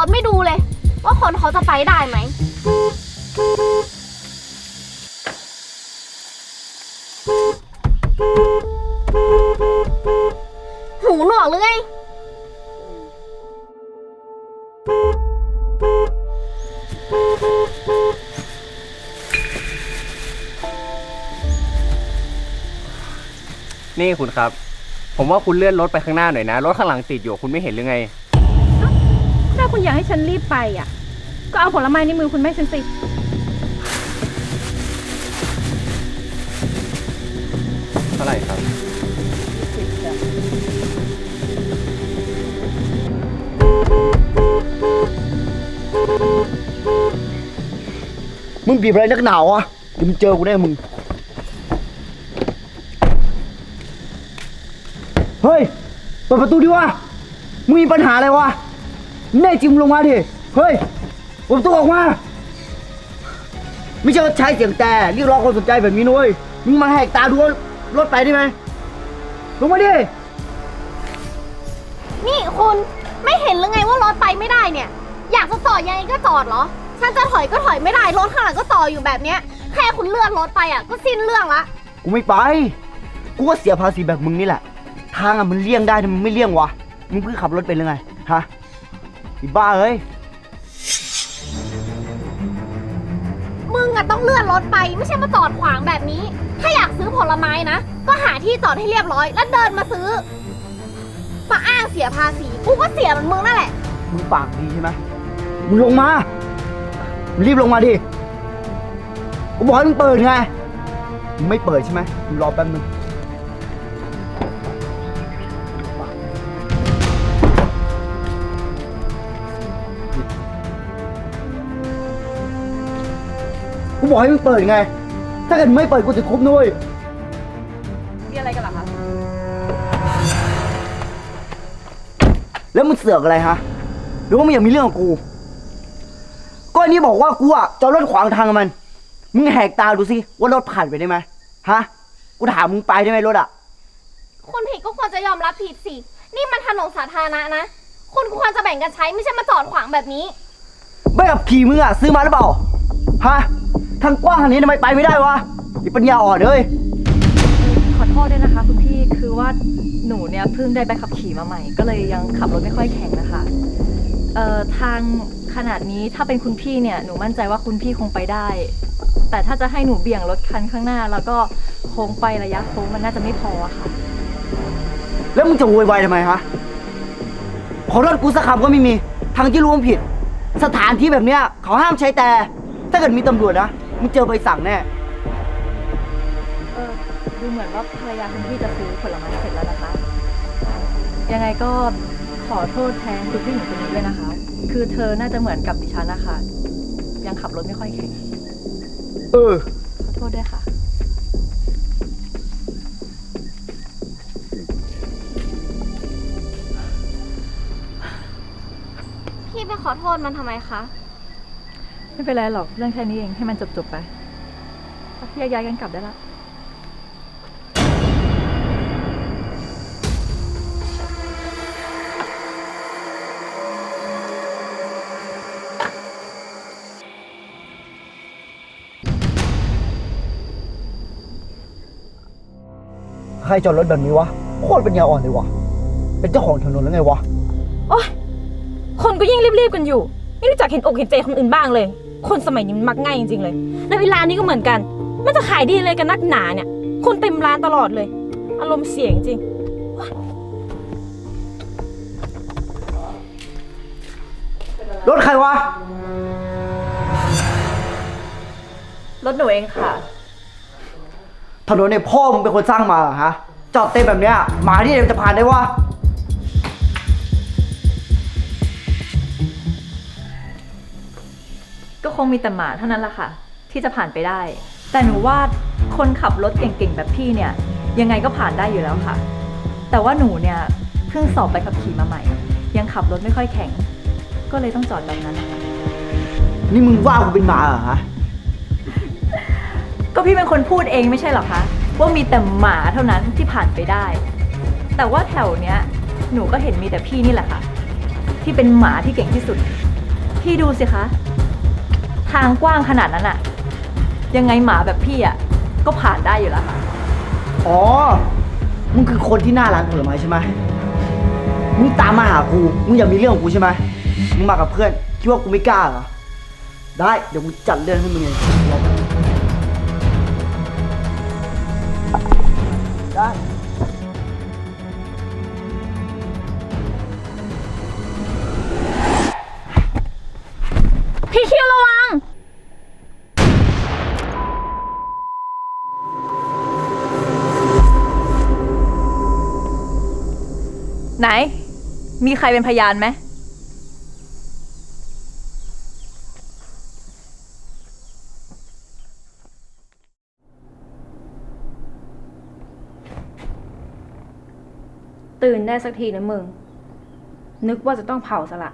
รถไม่ดูเลย ว่าคนเขาจะไปได้ไหม หูหนวกหรือไง นี่คุณครับ ผมว่าคุณเลื่อนรถไปข้างหน้าหน่อยนะ รถข้างหลังติดอยู่คุณไม่เห็นหรือไง คุณอยากให้ฉันรีบไปอะ ก็เอาผลไม้ในมือคุณแม่ฉันสิ เท่าไหร่ครับ มึงบีบอะไรนักหนาวะเดี๋ยวมึงเจอกูแน่มึง เฮ้ย เปิดประตูดิวะ มึงมีปัญหาอะไรวะ แน่จริงมึงลงมาดิ เฮ้ยเปิดประตูออกมา ไม่ใช่ว่าใช้เสียงแต่เรียกร้องความสนใจแบบนี้นุ้ยมึงมาแหกตาดูรถไปได้ไหมลงมาดิ นี่คุณไม่เห็นหรือไงว่ารถไปไม่ได้เนี่ย อยากจะจอดยังไงก็จอดเหรอ ฉันจะถอยก็ถอยไม่ได้ รถข้างหลังก็ต่ออยู่แบบเนี้ย แค่คุณเลื่อนรถไปอะก็สิ้นเรื่องละ กูไม่ไป กูก็เสียภาษีแบบมึงนี่แหละ ทางอะมันเลี่ยงได้ทำไมมึงไม่เลี่ยงวะ มึงเพิ่งขับรถเป็นหรือไง ฮะ อีบ้าเอ้ย มึงอะต้องเลื่อนรถไปไม่ใช่มาจอดขวางแบบนี้ ถ้าอยากซื้อผลไม้นะ ก็หาที่จอดให้เรียบร้อย แล้วเดินมาซื้อ มาอ้างเสียภาษีกูก็เสียเหมือนมึงนั่นแหละ มึงปากดีใช่ไหมมึงลงมา มึงรีบลงมาดิ กูบอกให้มึงเปิดไง มึงไม่เปิดใช่ไหมมึงรอแป๊บนึง บอกให้มึงเปิดไง ถ้าเกิดมึงไม่เปิดกูจะทุบนุ้ยมีอะไรกันล่ะคะแล้วมึงเสือกอะไรฮะ หรือว่ามึงอยากมีเรื่องกับกู ก็อันนี้บอกว่ากูอะจอดรถขวางทางกับมัน มึงแหกตาดูสิว่ารถผ่านไปได้ไหมฮะ กูถามมึงไปได้ไหมรถอะคนผิดก็ควรจะยอมรับผิดสิ นี่มันถนนสาธารณะนะ คุณควรจะแบ่งกันใช้ไม่ใช่มาจอดขวางแบบนี้ไม่กับขี่มึงอะซื้อมาหรือเปล่า ฮะ ทางกว้างทางนี้ทำไมไปไม่ได้วะไอีปัญญาอ่อนเลยขอโทษด้วยนะคะคุณพี่คือว่าหนูเนี่ยเพิ่งได้ใบขับขี่มาใหม่ ก็เลยยังขับรถไม่ค่อยแข็งนะคะเอ่อทางขนาดนี้ถ้าเป็นคุณพี่เนี่ยหนูมั่นใจว่าคุณพี่คงไปได้ แต่ถ้าจะให้หนูเบี่ยงรถคันข้างหน้า แล้วก็โค้งไประยะโค้งมันน่าจะไม่พออะค่ะ แล้วมึงจะโวยวายทำไมฮะขอโทษกูสักคำก็ไม่มีทางที่รู้ว่าผิด สถานที่แบบเนี้ยเขาห้ามใช้แต่ ถ้าเกิดมีตำรวจนะ มึงเจอใบสั่งแน่ เออดูเหมือนว่าภรรยาคุณพี่จะซื้อผลไม้เสร็จแล้วนะคะ ยังไงก็ขอโทษแทนคุณผู้หญิงคนนี้ด้วยนะคะ คือเธอน่าจะเหมือนกับดิฉันนะคะยังขับรถไม่ค่อยแข็งเออ ขอโทษด้วยค่ะ พี่ไปขอโทษมันทำไมคะ ไม่เป็นไรหรอกเรื่องแค่นี้เองให้มันจบๆไปแยกย้ายกันกลับได้ละใครจอดรถแบบนี้วะโคตรปัญญาอ่อนเลยวะเป็นเจ้าของถนนแล้วไงวะ โอ๊ยคนก็ยิ่งรีบๆกันอยู่ ไม่รู้จักเห็นอกเห็นใจคนอื่นบ้างเลย คนสมัยนี้มันมักง่ายจริงๆเลย แล้วเวลานี้ก็เหมือนกัน มันจะขายดีเลยกันนักหนาเนี่ย คนเต็มร้านตลอดเลย อารมณ์เสียจริงรถใครวะ รถหนูเองค่ะ ถนนเนี่ยพ่อมึงเป็นคนสร้างมาเหรอฮะ จอดเต็มแบบเนี้ยหมาที่ไหนมันจะผ่านได้วะ งมีแต่หมาเท่านั้นแหละค่ะ ที่จะผ่านไปได้ แต่หนูว่าคนขับรถเก่งๆแบบพี่เนี่ยยังไงก็ผ่านได้อยู่แล้วค่ะ แต่ว่าหนูเนี่ยเพิ่งสอบใบขับขี่มาใหม่ ยังขับรถไม่ค่อยแข็ง ก็เลยต้องจอดแบบนั้นนะคะนี่มึงว่ากูเป็นหมาเหรอฮะ ก็พี่เป็นคนพูดเองไม่ใช่เหรอคะว่ามีแต่หมาเท่านั้นที่ผ่านไปได้ แต่ว่าแถวเนี้ยหนูก็เห็นมีแต่พี่นี่แหละค่ะ ที่เป็นหมาที่เก่งที่สุด พี่ดูสิคะ ทางกว้างขนาดนั้นอะยังไงหมาแบบพี่อะก็ผ่านได้อยู่แล้วค่ะ อ๋อ มึงคือคนที่หน้าร้านผลไม้ใช่ไหมมึงตามมาหากู มึงอยากมีเรื่องกับกูใช่ไหมมึงมากับเพื่อน คิดว่ากูไม่กล้าเหรอ ได้ เดี๋ยวกูจัดเรื่องให้มึงเองรอแป๊บนึงได้ ไหน มีใครเป็นพยานไหม ตื่นได้สักทีนะมึง นึกว่าจะต้องเผาซะละ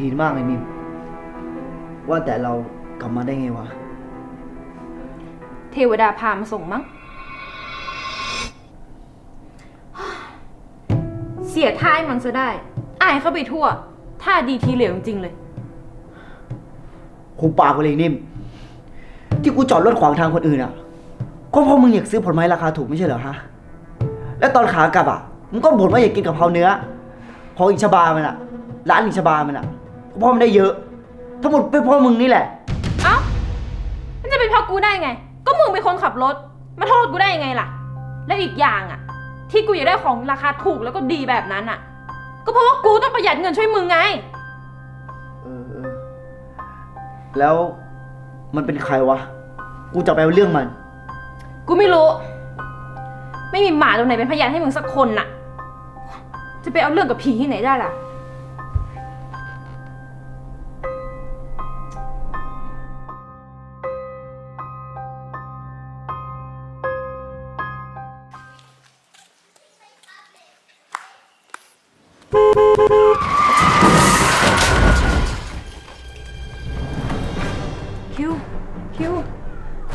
ดีมากเลยมิมว่าแต่เรากลับมาได้ไงวะ เทวดาพามาส่งมั้ง เสียท่าให้มันซะได้ อายเข้าไปทั่ว ท่าดีทีเหลวจริงๆเลยหูปากไปเลยนิ่ม ที่กูจอดรถขวางทางคนอื่นอะ ก็เพราะมึงอยากซื้อผลไม้ราคาถูกไม่ใช่เหรอฮะ แล้วตอนขากลับอะ มึงก็บ่นว่าอยากกินกะเพราเนื้อ ของอิชบามันอะ ร้านอิชบามันอะก็เพราะมันได้เยอะ ทั้งหมดเป็นเพราะมึงนี่แหละ เอ้า มันจะเป็นเพราะกูได้ไง ก็มึงเป็นคนขับรถ มาโทษกูได้ยังไงล่ะ แล้วอีกอย่างอะ ที่กูอยากได้ของราคาถูกแล้วก็ดีแบบนั้นอะ ก็เพราะว่ากูต้องประหยัดเงินช่วยมึงไง เออเออ แล้วมันเป็นใครวะ กูจะไปเอาเรื่องมัน กูไม่รู้ ไม่มีหมาตัวไหนเป็นพยานให้มึงสักคนน่ะ จะไปเอาเรื่องกับผีที่ไหนได้ล่ะ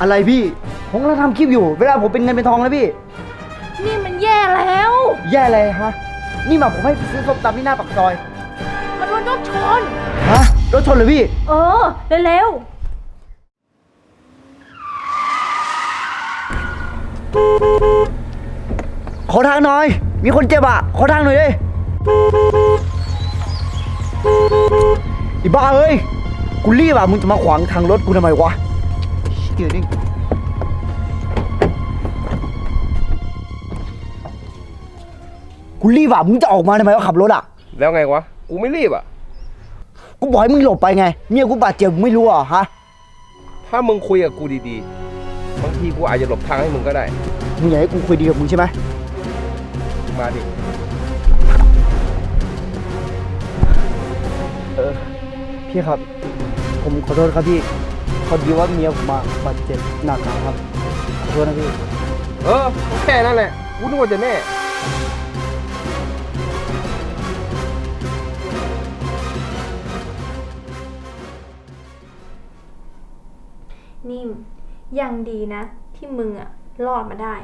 อะไรพี่ ผมกำลังทำคลิปอยู่ เวลาผมเป็นเงินเป็นทองแล้วพี่ นี่มันแย่แล้ว แย่เลยฮะ นี่มาผมให้ไปซื้อส้มตำที่หน้าปากซอย มันโดนรถชน ฮะ รถชนเลยพี่ เออ เร็วขอทางหน่อย มีคนเจ็บอะ ขอทางหน่อยดิไอีบ้าเอ้ย กูรีบอะ มึงจะมาขวางทางรถกูทำไมวะ เดี๋ยวนี่กูรีบอะมึงจะออกมาทำไมวะขับรถอะ แล้วไงวะ กูไม่รีบอะ กูบอกให้มึงหลบไปไง เมียกูบาดเจ็บมึงไม่รู้เหรอะฮะ ถ้ามึงคุยกับกูดีๆ บางทีกูอาจจะหลบทางให้มึงก็ได้ มึงอยากให้กูคุยดีกับมึงใช่ไหมมาดิเออพี่ครับ ผมขอโทษครับพี่ พอดีว่าเมียผมมาบาดเจ็บหนักนะครับขอโทษนะพี่ เออก็แค่นั้นแหละกูนึกว่าจะแน่ นิ่มยังดีนะ ที่มึงอะรอดมาได้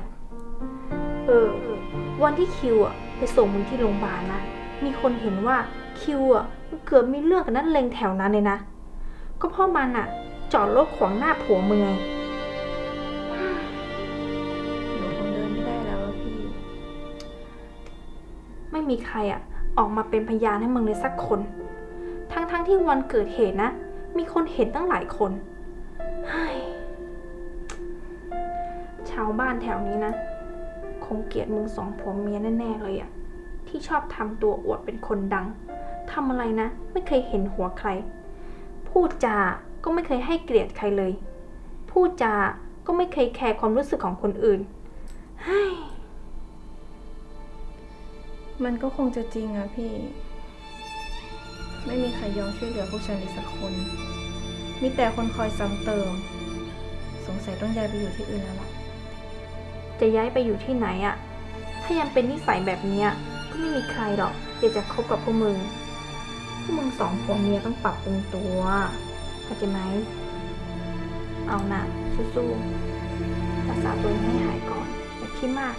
เออ วันที่คิวอะไปส่งมึงที่โรงพยาบาลนะ มีคนเห็นว่าคิวอะมันเกือบมีเรื่องกับนักเลงแถวนั้นเลยนะ ก็เพราะมันอะ จอดรถขวางหน้าผัวมึงไงหนูคงเดินไม่ได้แล้วอะพี่ ไม่มีใครอะออกมาเป็นพยานให้มึงเลยสักคน ทั้งๆที่วันเกิดเหตุนะ มีคนเห็นตั้งหลายคนเฮ้ยชาวบ้านแถวนี้นะ คงเกลียดมึงสองผัวเมียแน่ๆเลยอะที่ชอบทำตัวอวดเป็นคนดังทำอะไรนะ ไม่เคยเห็นหัวใคร พูดจา ก็ไม่เคยให้เกียรติใครเลย พูดจาก็ไม่เคยแคร์ความรู้สึกของคนอื่นเฮ้ยมันก็คงจะจริงอะพี่ ไม่มีใครยอมช่วยเหลือพวกฉันเลยสักคน มีแต่คนคอยซ้ำเติม สงสัยต้องย้ายไปอยู่ที่อื่นแล้วล่ะ จะย้ายไปอยู่ที่ไหนอะถ้ายังเป็นนิสัยแบบเนี้ยก็ไม่มีใครหรอกอยากจะคบกับพวกมึง พวกมึงสองผัวเมียต้องปรับปรุงตัว เข้าไหม เอานะสู้ๆรักษาตัวให้หายก่อน อย่าคิดมาก